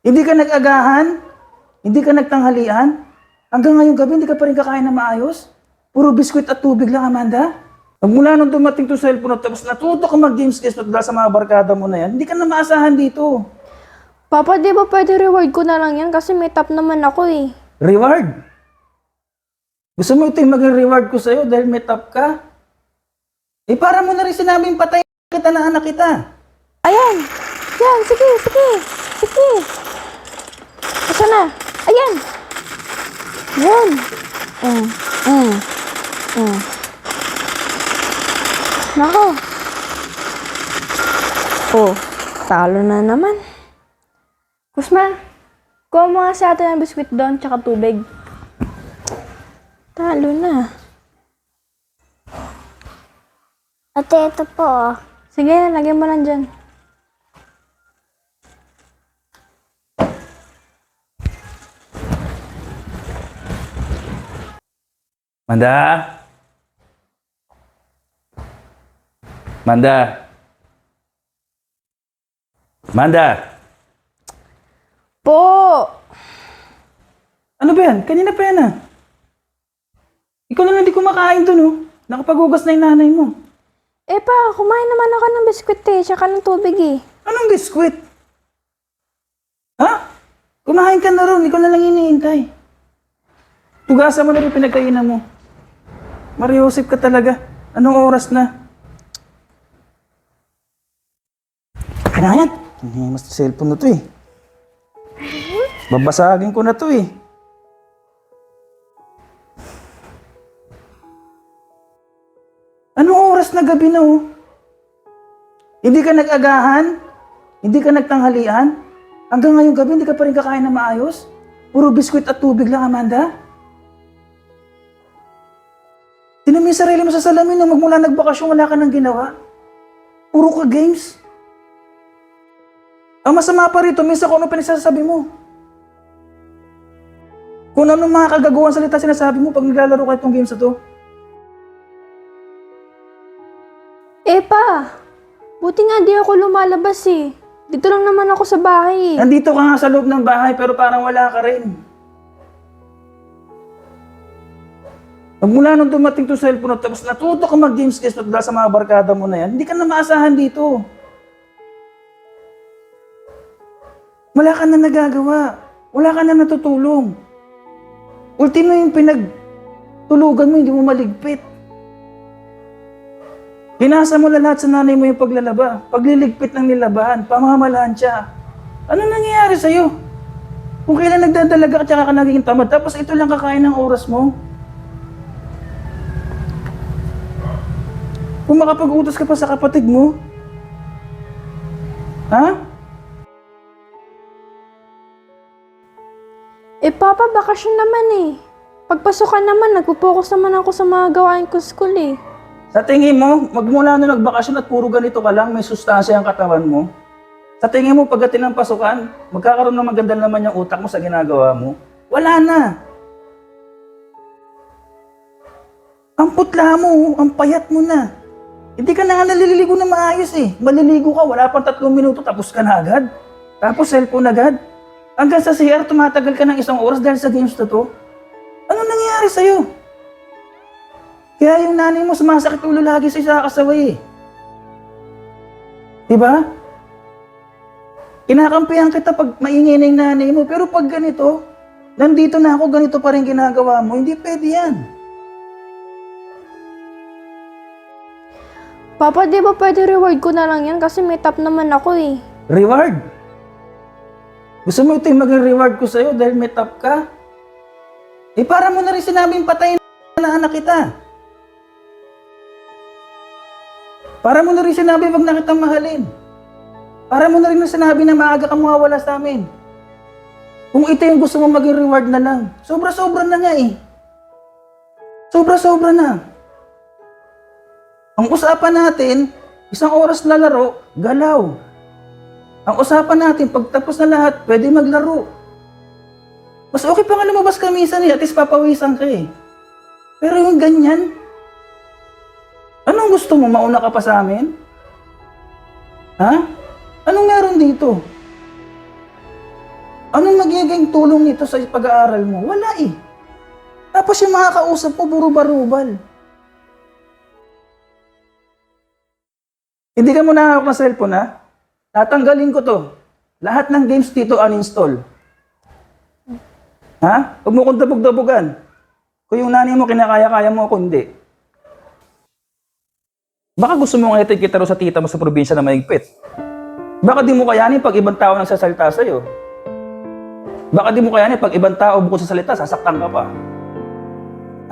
Hindi ka nag-agahan? Hindi ka nagtanghalian? Hanggang ngayong gabi, hindi ka pa rin kakain na maayos? Puro biskwit at tubig lang, Amanda? Magmula nung dumating to cellphone at tapos natuto ka mag-games guys dahil sa mga barkada mo na yan, hindi ka na maasahan dito. Papa, di ba pwede reward ko na lang yan kasi may tap naman ako eh. Reward? Gusto mo ito yung maging reward ko sa'yo dahil may top ka? Eh, para mo na rin sinabing patay kita na anak kita. Ayan! Yan, sige, sige, sige. Asa na? Ayan! Yan! Mm, mm, mm. Nako. Oh, talo na naman. Kusma, kuha mo nga sa atin ng biskwit doon tsaka tubig. Talo na. Ate, ito po. oh. Sige, lagyan mo lang dyan. Manda? Manda? Manda? Po! Ano ba yan? Kanina pa yan ah. Ikaw na lang di kumakain dun oh. Nakapaghugas na yung nanay mo. Eh pa, kumain naman ako ng biskwit eh, tsaka ng tubig eh. Anong biskwit? Ha? Kumain ka na ron, ikaw na lang iniintay. Tugasan mo na rin pinagkainan mo. Mariusip ka talaga. Anong oras na? Akin na yan. Hindi mas cellphone na to eh. Babasagin ko na to eh. Anong oras na gabi na oh? Hindi ka nag-agahan? Hindi ka nagtanghalian? Hanggang ngayong gabi, hindi ka pa rin kakain na maayos? Puro biskwit at tubig lang, Amanda? Tinan mo yung sarili mo sa salamin nung magmula nagbakasyon, wala ka nang ginawa. Puro ka games. Ang masama pa rito, minsan kung ano pinagsasabi mo. Kung ano mga kagagawan salita sinasabi mo pag naglalaro ka itong games na to. Eh pa, buti nga di ako lumalabas eh. Dito lang naman ako sa bahay eh. Nandito ka nga sa loob ng bahay pero parang wala ka rin. Magmula nung dumating to cellphone at tapos natuto ka mag-games guys dahil sa mga barkada mo na yan, hindi ka na maasahan dito. Wala ka na nagagawa. Wala ka na natutulong. Ultimo yung pinagtulugan mo, hindi mo maligpit. Pinasa mo lahat sa nanay mo yung paglalaba, pagliligpit ng nilabahan, pamamalaan siya. Ano nangyayari sa'yo? Kung kailan nagdadalaga ka tsaka ka nagiging tamad, tapos ito lang kakain ng oras mo. Kung makapag-utos ka pa sa kapatid mo, ha? Eh papa, bakasyon naman eh. Pagpasukan naman, nagpo-focus naman ako sa mga gawain ko sa school eh. Sa tingin mo, magmula nung nagbakasyon at puro ganito ka lang, may sustansya ang katawan mo. Sa tingin mo, pagdating ng pasukan, magkakaroon ng maganda naman yung utak mo sa ginagawa mo. Wala na. Ang putla mo, ang payat mo na. Hindi ka na nga naliligo na maayos eh. Maliligo ka, wala pang tatlong minuto, tapos ka na agad. Tapos cellphone agad. Hanggang sa CR, tumatagal ka ng isang oras dahil sa games na to. Ano nangyayari sa'yo? Kaya yung nanay mo sumasakit ulo lagi sa isa kasaway eh. Diba? Kinakampihan kita pag maingay na yung nanay mo, pero pag ganito, nandito na ako, ganito pa rin ginagawa mo, hindi pwede yan. Papa, di ba pwede reward ko na lang yan kasi may tap naman ako eh. Reward? Gusto mo ito maging reward ko sa'yo dahil may top ka? Eh para mo na rin sinabing patay na anak kita. Para mo na rin sinabi wag na kitang mahalin. Para mo na rin sinabi na maaga ka mawawala sa amin. Kung ito yung gusto mo maging reward na lang, sobra-sobra na nga eh. Sobra-sobra na. Ang usapan natin, isang oras na laro, galaw. Ang usapan natin, pagtapos na lahat, pwede maglaro. Mas okay pa nga lumabas ka minsan eh, at least papawisan ka eh. Pero yung ganyan, anong gusto mo? Mauna ka pa sa amin? Ha? Anong meron dito? Anong magiging tulong nito sa pag-aaral mo? Wala eh. Tapos yung mga kausap mo, puro Hindi ka mo nahawak ng cellphone ha? Tatanggalin ko to. Lahat ng games dito uninstall. Ha? Huwag mo kong dabog-dabogan. Kung yung nanay mo kinakaya-kaya mo ako, hindi. Baka gusto mo nga ro sa tita mo sa probinsya na maigpit. Baka di mo kayanin pag ibang tao nagsasalita sa'yo. Baka di mo kayanin pag ibang tao bukod sa salita, sasaktan ka pa.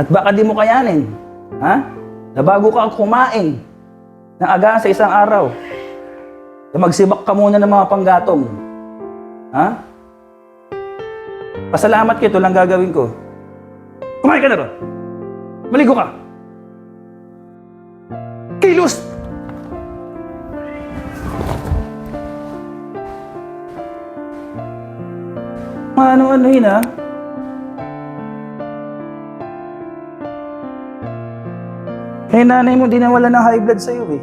At baka di mo kayanin, ha? Na bago ka kumain ng agahan sa isang araw, magsibak ka muna ng mga panggatong. Ha? Pasalamat ka, ito lang gagawin ko. Kumain ka na ron. Maligo ka. Kilos! Ano-ano yun, ha? Kaya nanay mo, di nawala ng high blood sa'yo, eh.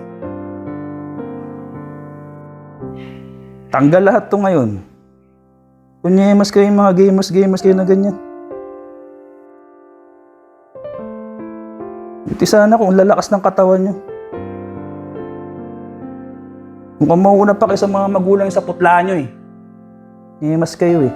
Tanggal lahat to ngayon. Kunyemas kayo yung mga gamers-gamers kayo na ganyan. Buti sana kung lalakas ng katawan nyo. Mukhang mauna pa kayo sa mga magulang sa putla nyo eh. Nyemas kayo eh.